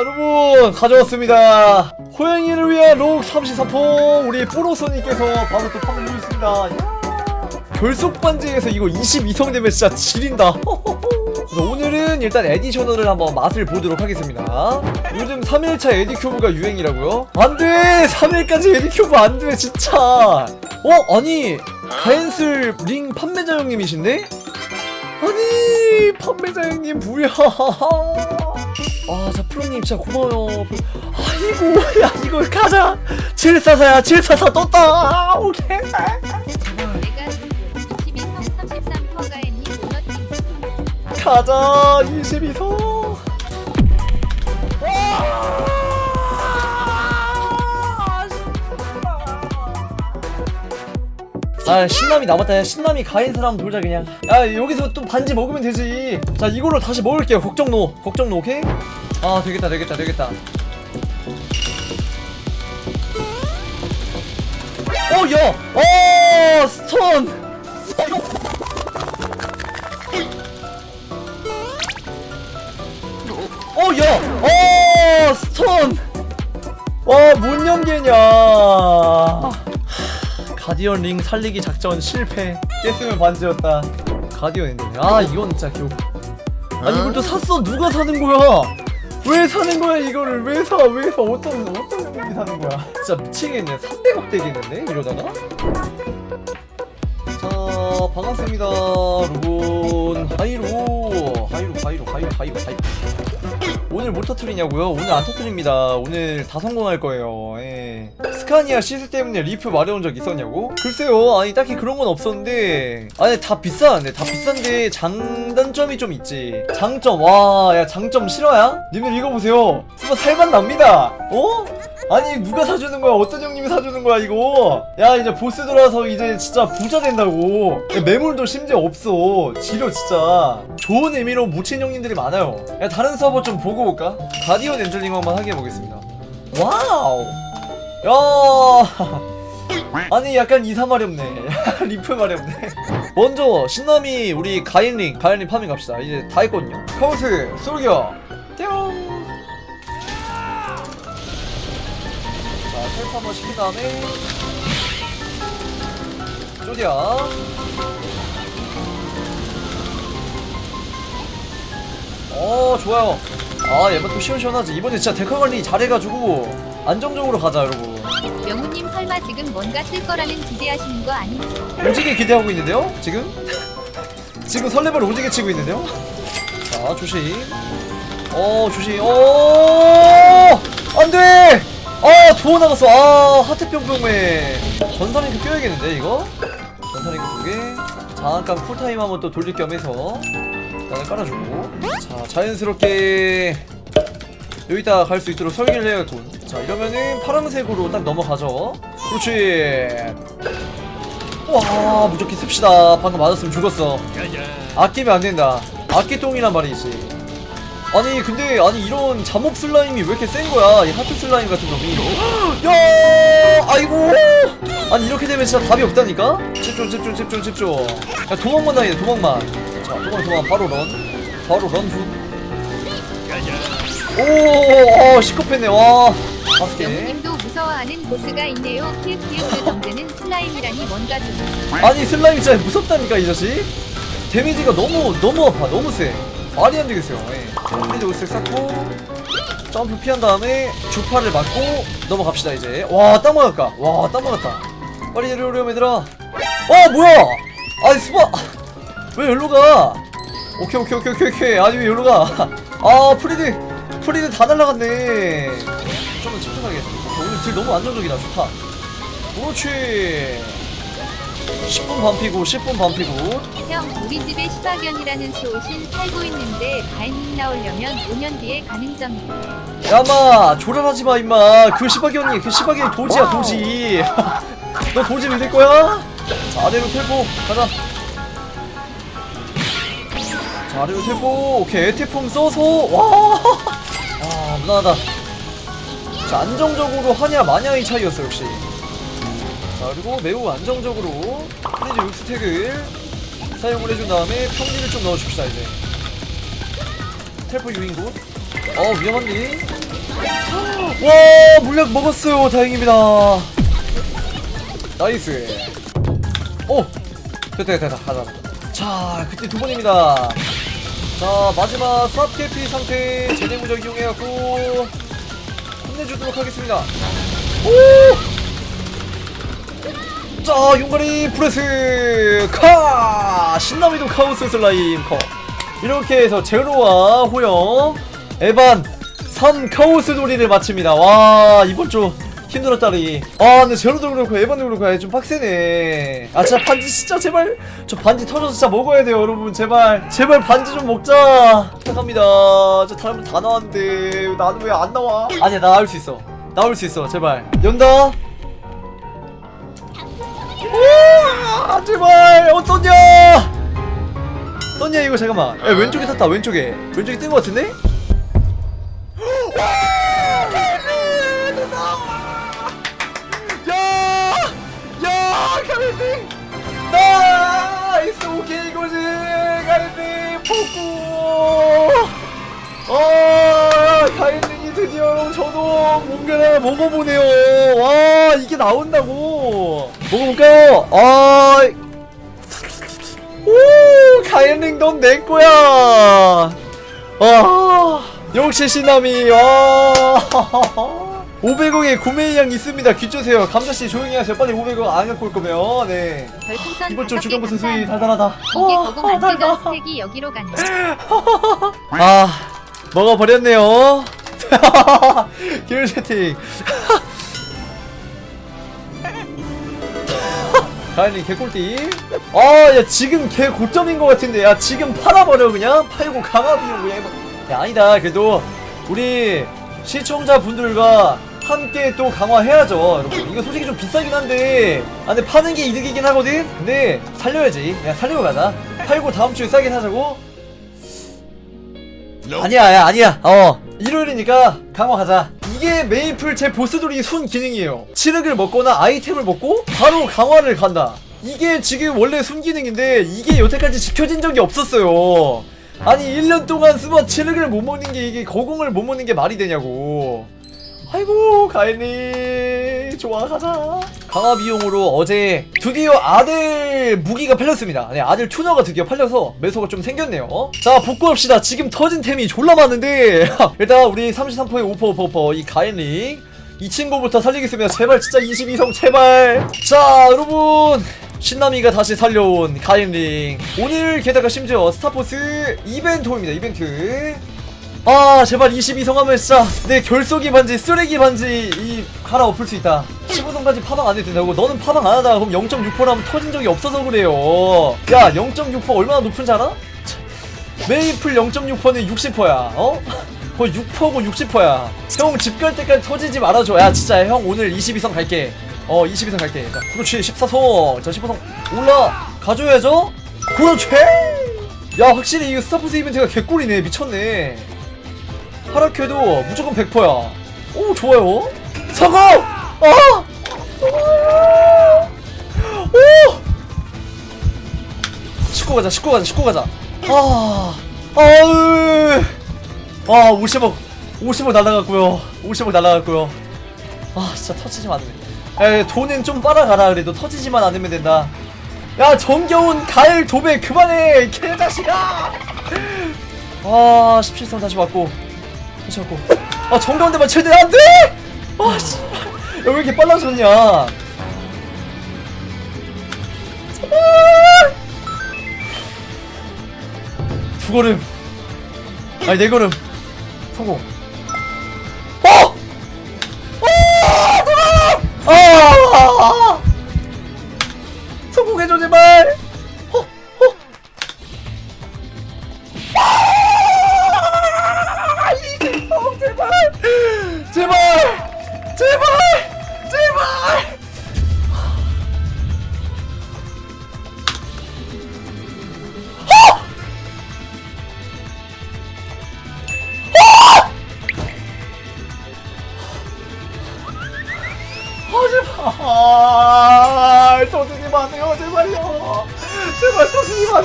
여러분 가져왔습니다 호영이를 위해 록 34포 우리 뿌로소님께서 바로 또 판매 주셨습니다 야. 결속 반지에서 이거 22성 되면 진짜 지린다 오늘은 일단 에디셔널을 한번 맛을 보도록 하겠습니다 요즘 3일차 에디큐브가 유행이라고요? 안돼 3일까지 에디큐브 안돼 진짜 어? 아니 가엔슬 링 판매자 형님이신데? 아니 판매자 형님 뭐야 아, 자, 프로님 진짜 고마워요. 아이고, 야, 이거 가자. 744야, 744 떴다. 아, 오케이. 내가 22성 33%가했니 도넛 가자, 22소. 아 신남이 남았다 야 신남이 가인 사람 돌자 그냥 야 여기서 또 반지 먹으면 되지 자 이걸로 다시 먹을게요 걱정노 걱정노 오케이? 아 되겠다 되겠다 되겠다 어, 야! 어, 스톤! 어, 야! 어, 스톤! 와, 뭔 연계냐! 하, 가디언 링 살리기 작전 실패. 깼으면 반지였다. 가디언 있네. 아, 이건 진짜 기억. 아니, 이걸 또 샀어? 누가 사는 거야? 왜 사는 거야, 이거를? 왜 사? 왜 사? 어떤, 어떤 분이 사는 거야? 진짜 미치겠네. 300억 되겠는데? 이러다가? 자, 반갑습니다. 여러분. 하이로. 하이로, 하이로, 하이로, 하이로, 하이로. 오늘 못 터트리냐고요? 오늘 안 터트립니다. 오늘 다 성공할 거예요. 예. 스카니아 시스 때문에 리프 마려운 적 있었냐고? 글쎄요. 아니 딱히 그런 건 없었는데 아니 다 비싸는데 다 비싼데 장단점이 좀 있지. 장점 와, 야 장점 싫어야? 님들 이거 보세요. 쓰면 살만 납니다. 어? 아니 누가 사주는 거야? 어떤 형님이 사주는 거야 이거? 야 이제 보스 들어와서 이제 진짜 부자 된다고. 야, 매물도 심지어 없어. 지려 진짜. 좋은 의미로 묻힌 형님들이 많아요. 야 다른 서버 좀 보고 올까? 가디언 엔젤링 한번 하게 해보겠습니다. 와우. 야. 아니 약간 이사마렵네. 리프 마렵네. 먼저 신남이 우리 가인링 가인링 파밍 갑시다. 이제 다 했거든요. 카우스 솔겨. 자, 셀프 한번 시킨 다음에 쪼디야 어 좋아요. 아 얘만 또 시원시원하지. 이번에 진짜 데카 관리 잘해가지고 안정적으로 가자 여러분. 명우님 설마 지금 뭔가 뜰 거라는 기대하시는 거 아니죠? 오지게 기대하고 있는데요 지금? 지금 설레발 오지게 치고 있는데요? 자 조심. 어 조심. 어 안돼 아 도어 나갔어. 아 하트 뿅뿅에 전사링크 껴야겠는데 이거? 전사링크 두개. 잠깐 쿨타임 한번 또 돌릴 겸 해서 일단은 깔아주고. 자 자연스럽게 여기다 갈 수 있도록 설계를 해야겠군 자 이러면은 파란색으로 딱 넘어가죠. 그렇지. 와 무조건 씁시다. 방금 맞았으면 죽었어. 아끼면 안 된다. 아끼똥이란 말이지 아니 근데 아니 이런 잠옷 슬라임이 왜 이렇게 센 거야? 이 하트 슬라임 같은 놈이 야! 아이고! 아니 이렇게 되면 진짜 답이 없다니까? 집중 집중 집중 집중. 야 도망만 다니네 도망만. 자 도망 도망. 바로 런. 바로 런후. 오 어, 시커패네. 와. 다섯 개 명우님도 무서워하는 보스가 있네요. 킬키우드 덩드는 슬라임이라니 뭔가 좀 아니 슬라임이 진짜 무섭다니까 이 자식? 데미지가 너무 너무 아파. 너무 세 말이 안 되겠어요. 예. 근데 요색 쌓고 점프 피한 다음에 주파를 맞고 넘어갑시다 이제. 와딱 맞았까 와딱 맞았다. 빨리 내려오렴 얘들아. 어 뭐야? 아니 스파 왜 여기로 가? 오케이 오케이 오케이 오케이 오케이. 아니 왜 여기로 가 아 프리드 프리드 다 날라갔네. 좀더 집중하게 오늘 딜 너무 안정적이다. 좋다. 그렇지 10분 반피고 10분 반피고. 형 우리 집에 시바견이라는 수호신 살고 있는데 가인님 나오려면 5년 뒤에 가는 점이에요. 야마 조련하지 마 임마. 그 언니 그 시바기 도지야 도지. 너 도지 믿을 거야? 자 아래로 텔포 가자. 자 아래로 텔포 오케이. 태풍 써서 와아 무난하다. 자 안정적으로 하냐 마냐의 차이였어 역시 자 그리고 매우 안정적으로 프리즈 육스택을 사용을 해준 다음에 평리를 좀 넣어줍시다 이제. 텔포 유인구. 어 위험한데? 와 물약 먹었어요. 다행입니다. 나이스. 오! 됐다 됐다 가자. 자 그때 두 번입니다. 자 마지막 쌉캐피 상태 제대무적 이용해갖고 혼내주도록 하겠습니다. 오! 자 용가리 프레스 카! 신나미도 카오스 슬라임 커 이렇게 해서 제로와 호영 에반 3 카오스 놀이를 마칩니다. 와 이번 주 힘들었다리. 아 근데 제로도 그렇고 에반도 그렇고 좀 빡세네. 아 진짜 반지 진짜 제발. 저 반지 터져서 진짜 먹어야 돼요 여러분. 제발 제발 반지 좀 먹자. 부탁합니다. 저 다른 분 다 나왔는데 나는 왜 안 나와? 아니야 나 나올 수 있어. 나올 수 있어 제발. 연다 제발 어떠냐 떴냐 이거 잠깐만 야 왼쪽에 탔다 왼쪽에 왼쪽에 뜬거 같은데? 야! 야! 가리비! 나이스 오케이 이거지 가리비 폭구 어 드디어 저도 뭔가를 먹어보네요 와 이게 나온다고 먹어볼까요? 아 오, 가연링 넌내 거야. 아, 역시 신남이. 와. 500억에 구매량 있습니다. 귀주세요. 감자씨 조용히 하세요. 빨리 500억 안 갖고 올 거면. 네. 별풍선 이번 주 다섯 개 주간 무슨 수위 감사합니다. 달달하다. 이게 아, 거공 안 달달. 찍은 스택이 여기로 가네. 아, 먹어버렸네요. 길 채팅. 가연이 개꿀띠. 아, 야, 지금 개 고점인 것 같은데. 야, 지금 팔아버려, 그냥. 팔고 강화비용 그냥. 야, 아니다. 그래도, 우리 시청자분들과 함께 또 강화해야죠. 여러분. 이거 솔직히 좀 비싸긴 한데. 아, 근데 파는 게 이득이긴 하거든? 근데, 살려야지. 그냥 살리고 가자. 팔고 다음 주에 싸게 사자고. 아니야, 야, 아니야. 어, 일요일이니까 강화 가자. 이게 메이플 제 보스돌이 순 기능이에요. 치륵을 먹거나 아이템을 먹고 바로 강화를 간다. 이게 지금 원래 순 기능인데 이게 여태까지 지켜진 적이 없었어요. 아니 1년 동안 스마 치륵을 못 먹는 게 이게 거공을 못 먹는 게 말이 되냐고. 아이고 가인 이 좋아 가자. 강화 비용으로 어제 드디어 아들 무기가 팔렸습니다. 네 아들 튜너가 드디어 팔려서 매소가 좀 생겼네요. 자 복구합시다. 지금 터진 템이 졸라 많은데. 일단 우리 33%의 오퍼 오퍼 오퍼 이 가인링. 이 친구부터 살리겠습니다. 제발 진짜 22성 제발. 자 여러분. 신남이가 다시 살려온 가인링. 오늘 게다가 심지어 스타포스 이벤트입니다 이벤트 아 제발 22성 하면 진짜 내 결속이 반지 쓰레기 반지 이 갈아 엎을 수 있다. 15성까지 파방 안 해도 된다고? 너는 파방 안 하다가 그럼 0.6%라면 터진 적이 없어서 그래요. 야 0.6% 얼마나 높은지 알아? 메이플 0.6%는 60%야 어? 거의 6%고 60%야. 형 집 갈 때까지 터지지 말아줘. 야 진짜 형 오늘 22성 갈게. 어 22성 갈게. 자, 그렇지. 14성. 자 15성 올라. 가줘야죠. 그렇지. 야 확실히 이 스타포스 이벤트가 개꿀이네. 미쳤네 하락해도 무조건 100%야. 오 좋아요. 성공! 어! 오! 싣고 가자 싣고 가자 싣고 가자. 아 아으 아 50억 50억 날라갔고요. 50억 날라갔고요. 아 진짜 터지지만 않으면 에 돈은 좀 빨아가라 그래도 터지지만 않으면 된다. 야 정겨운 가을 도배 그만해 개자식아! 아 17성 다시 왔고 왔고. 아 정가운데만 최대 안돼! 아씨. 야왜 이렇게 빨라졌냐? 아! 두 걸음. 아니 네 걸음. 성공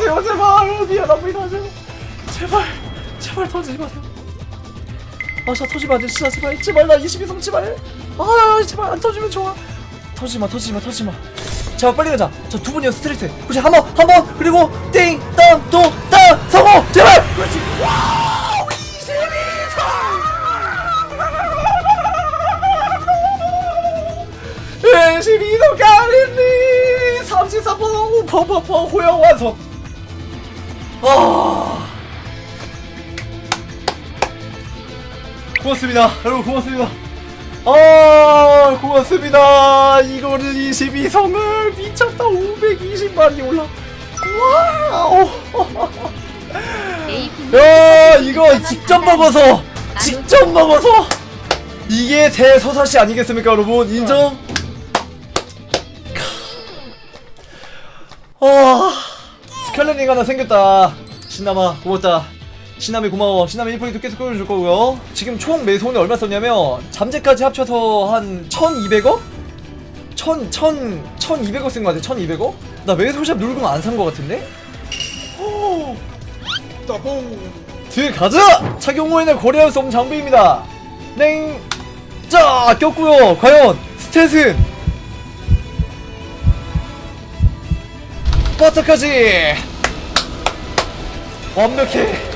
마세요 제발. 미안합니다 제발 제발 제발 터지지 마세요. 아자 터지면 안돼 진짜 제발. 제발 나 22성 제발. 아 제발 안 터지면 좋아. 터지마 터지마 터지마. 자 빨리 가자. 자두 번이어 스트레이트. 그렇지 한번 한 번 그리고 띵땅또땅 성공! 제발! 그렇지. 와우 22성 22성 가린리 34번 우퍼퍼퍼 호영 완성 아 고맙습니다. 여러분 고맙습니다. 아 고맙습니다. 이거는 22성을 미쳤다. 520만이 올라. 와우. A 야 이거 직접 먹어서 직접 먹어서 이게 대서사시 아니겠습니까 여러분? 인정? 아 스칼렛링 하나 생겼다 신남아 고맙다 신남이 고마워 신남이 1포인트 계속 끌어줄 거고요 지금 총 매손이 얼마 썼냐면 잠재까지 합쳐서 한 1200억? 1000, 1000, 1200억 쓴 거 같아 1200억? 나 매소샵 누르고 안 산 거 같은데? 오. 뒤에 가자! 착용 후에는 거래할 수 없는 장비입니다. 냉! 자! 꼈고요. 과연 스탯은 버터까지 완벽해.